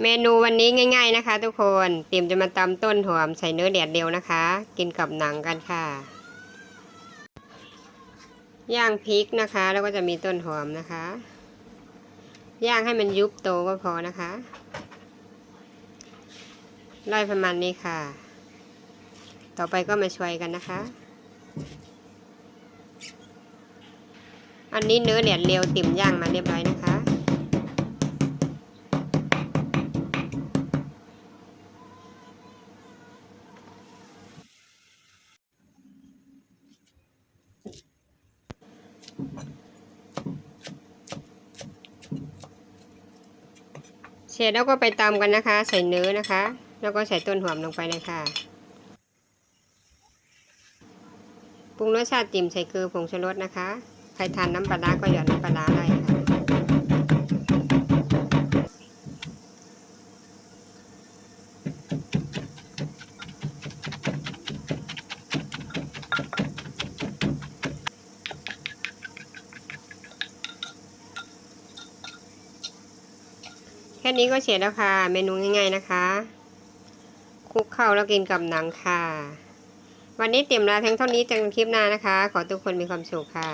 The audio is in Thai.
เมนูวันนี้ง่าย ๆนะคะ ทุกคนเตรียมจะมาตำต้นหอมใส่เนื้อแดดเดียวนะคะ กินกับหนังกันค่ะ ย่างพริกนะคะ แล้วก็จะมีต้นหอมนะคะ ย่างให้มันยุบโตก็พอนะคะร่ประมาณนี้ค่ะ ต่อไปก็มาช่วยกันนะคะ อันนี้เนื้อแดดเดียวติ่มย่างมาเรียบร้อยนะคะ เสร็จแล้วก็ไปตำกันนะคะ ใส่เนื้อนะคะ แล้วก็ใส่ต้นหอมลงไปเลยค่ะปรุงรสชาติติ่มใส่เกลือผงชูรสนะคะ ใครทานน้ำปลาร้าก็หยอดน้ำปลาร้าไแค่นี้ก็เสร็จแล้วค่ะ เมนูง่ายๆนะคะคลุกเข้าแล้วกินกับหนังค่ะ วันนี้เตรียมลาเพียงเท่านี้เจอกันคลิปหน้านะคะ ขอทุกคนมีความสุขค่ะ